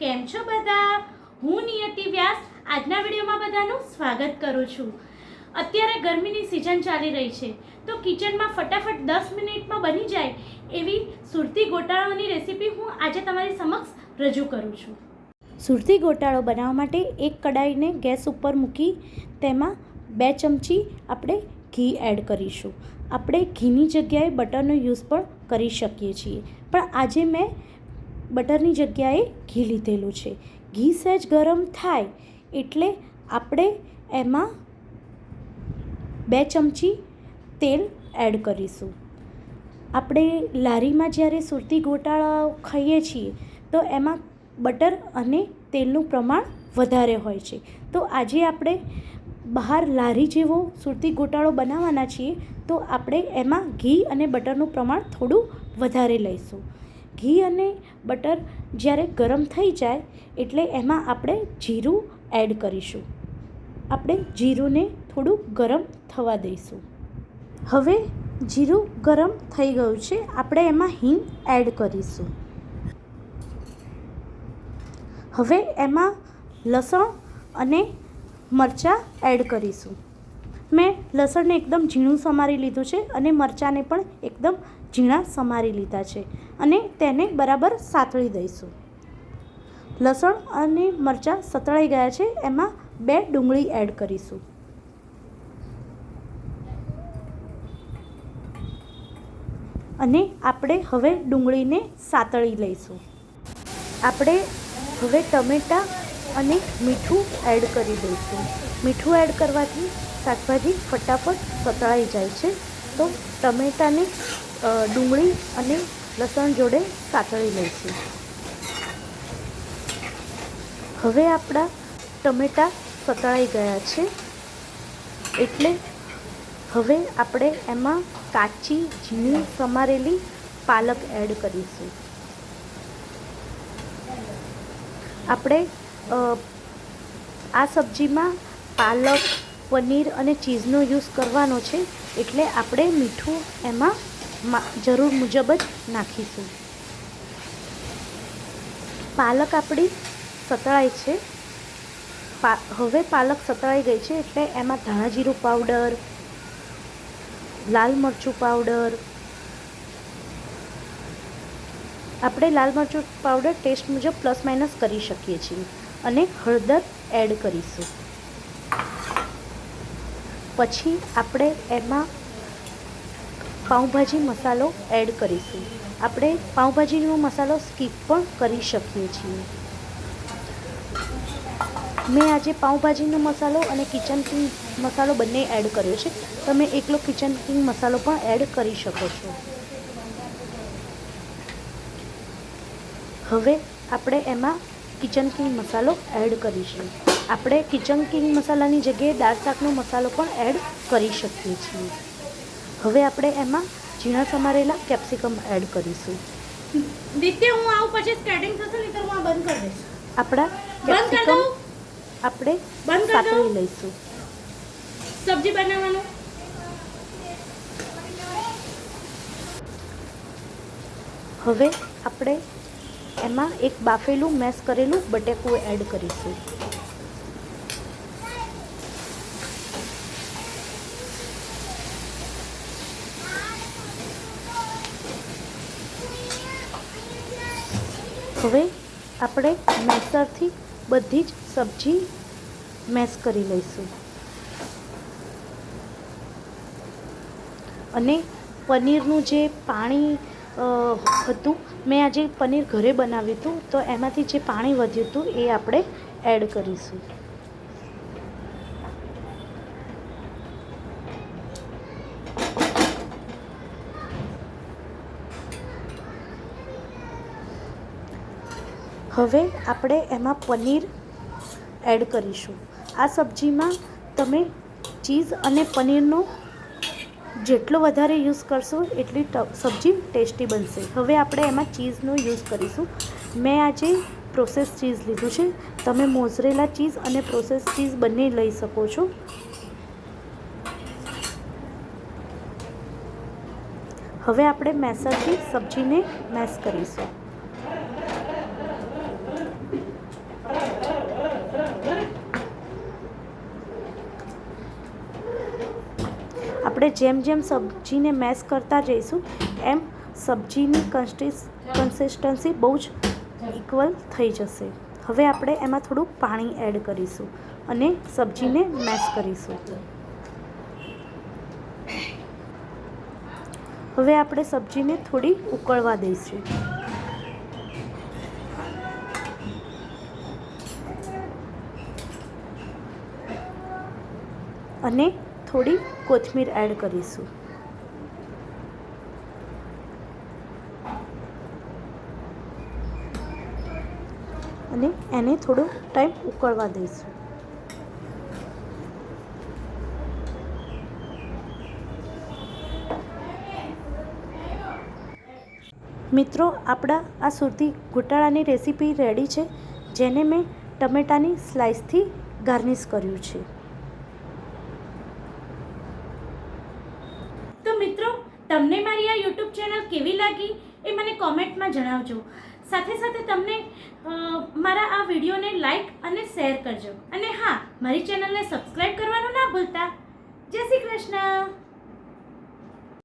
કેમ છો બધા? હું નિયતિ વ્યાસ. આજના વિડીયોમાં બધાનું સ્વાગત કરું છું. અત્યારે ગરમીની સિઝન ચાલી રહી છે. તો કિચનમાં ફટાફટ દસ મિનિટમાં બની જાય એવી સુરતી ગોટાળાની રેસીપી હું આજે તમારી સમક્ષ રજૂ કરું છું. સુરતી ગોટાળો બનાવવા માટે એક કડાઈને ગેસ ઉપર મૂકી તેમાં બે ચમચી આપણે ઘી એડ કરીશું. આપણે ઘીની જગ્યાએ બટરનો યુઝ પણ કરી શકીએ છીએ. પણ આજે મેં બટરની જગ્યાએ ઘી લીધેલું છે. ઘી સહેજ ગરમ થાય એટલે આપણે એમાં બે ચમચી તેલ એડ કરીશું. આપણે લારીમાં જ્યારે સુરતી ગોટાળા ખાઈએ છીએ, તો એમાં બટર અને તેલનું પ્રમાણ વધારે હોય છે. તો આજે આપણે બહાર લારી જેવો સુરતી ગોટાળો બનાવવાના છીએ, તો આપણે એમાં ઘી અને બટરનું પ્રમાણ થોડું વધારે લઈશું. ઘી અને બટર જ્યારે ગરમ થઈ જાય એટલે એમાં આપણે જીરું એડ કરીશું. આપણે જીરુંને થોડું ગરમ થવા દઈશું. હવે જીરું ગરમ થઈ ગયું છે, આપણે એમાં હિંગ એડ કરીશું. હવે એમાં લસણ અને મરચાં એડ કરીશું. મેં લસણને એકદમ ઝીણું સમારી લીધું છે અને મરચાંને પણ એકદમ ઝીણા સમારી લીધા છે અને તેને બરાબર સાતળી દઈશું. લસણ અને મરચાં સતળાઈ ગયા છે, એમાં બે ડુંગળી એડ કરીશું. અને આપણે હવે ડુંગળીને સાતળી લઈશું. આપણે હવે ટમેટાં અને મીઠું એડ કરી દઈશું. મીઠું એડ કરવાથી શાકભાજી ફટાફટ સતળાઈ જાય છે. તો ટમેટાને ડુંગળી અને લસણ જોડે સાતળી લઈશું. હવે આપણા ટમેટાં સતળાઈ ગયા છે. એટલે હવે આપણે એમાં કાચી, ઝીણી, સમારેલી પાલક એડ કરીશું. આપણે આ સબ્જીમાં પાલક, પનીર અને ચીઝનો યુઝ કરવાનો છે એટલે આપણે મીઠું એમાં જરૂર મુજબ જ નાખીશું. પાલક આપણી સતળાઈ છે. પા, હવે પાલક સતળાઈ ગઈ છે એટલે એમાં ધાણા જીરું પાવડર, લાલ મરચું પાવડર. આપણે લાલ મરચું પાવડર ટેસ્ટ મુજબ પ્લસ માઇનસ કરી શકીએ છીએ. અને હળદર એડ કરીશું. પછી આપણે એમાં પાઉંભાજી મસાલો એડ કરીશું. આપણે પાઉંભાજીનો મસાલો સ્કીપ પણ કરી શકીએ છીએ. મેં આજે પાઉંભાજીનો મસાલો અને કિચન કિંગ મસાલો બંને એડ કર્યો છે. તમે એકલો કિચન કિંગ મસાલો પણ એડ કરી શકો છો. હવે આપણે એમાં કિચન કિંગ મસાલો એડ કરીશું. આપણે કિચન કિંગ મસાલાની જગ્યાએ દાળ શાકનો મસાલો પણ એડ કરી શકીએ છીએ. હવે આપણે એમાં ઝીણા સમારેલા કેપ્સિકમ એડ કરીશું. દિત્ય હું આવું પછી સ્કેટિંગ થશે નહીં તો હું આ બંધ કરી દઈશ. આપણા કેપ્સિકમ આપણે બંધ સાતળી લઈશું. સબ્જી બનાવવાનું? હવે આપણે એમાં એક બાફેલું મેસ કરેલું બટેકું એડ કરીશું. હવે આપણે મેસરથી બધી જ સબ્જી મેસ કરી લઈશું. અને પનીરનું જે પાણી હતું. મેં આજે પનીર ઘરે બનાવ્યું હતું. તો એમાંથી જે પાણી વધ્યું હતું એ આપણે એડ કરીશું. હવે આપણે એમાં પનીર એડ કરીશું. આ સબ્જીમાં તમે ચીઝ અને પનીરનો જેટલો વધારે યુઝ કરશો, એટલી સબ્જી ટેસ્ટી બનશે. હવે આપણે એમાં ચીઝનો યુઝ કરીશું. મેં આજે પ્રોસેસ ચીઝ લીધું છે. તમે મોઝરેલા ચીઝ અને પ્રોસેસ ચીઝ બંને લઈ શકો છો. હવે આપણે મેસરથી સબ્જીને મેસ કરીશું. આપણે જેમ જેમ સબ્જીને મેશ કરતા જઈશું, એમ સબ્જીની કન્સિસ કન્સિસ્ટન્સી બહુ જ ઇક્વલ થઈ જશે. હવે આપણે એમાં થોડું પાણી એડ કરીશું અને સબ્જીને મેશ કરીશું. હવે આપણે સબ્જીને થોડી ઉકળવા દઈશું. અને થોડી કોથમીર એડ કરીશું. અને એને થોડો ટાઈમ ઉકળવા દઈશું. મિત્રો, આપણા આ સુરતી ઘૂંટાળાની રેસીપી રેડી છે, જેને મેં ટમેટાની સ્લાઇસથી ગાર્નિશ કર્યું છે તો મિત્રો તમને મારી આ યુટ્યુબ ચેનલ કેવી લાગી એ મને કોમેન્ટમાં જણાવજો. સાથે સાથે તમને મારા આ વિડીયોને લાઈક અને શેર કરજો. અને હા, મારી ચેનલને સબસ્ક્રાઈબ કરવાનું ના ભૂલતા. જય શ્રી કૃષ્ણ.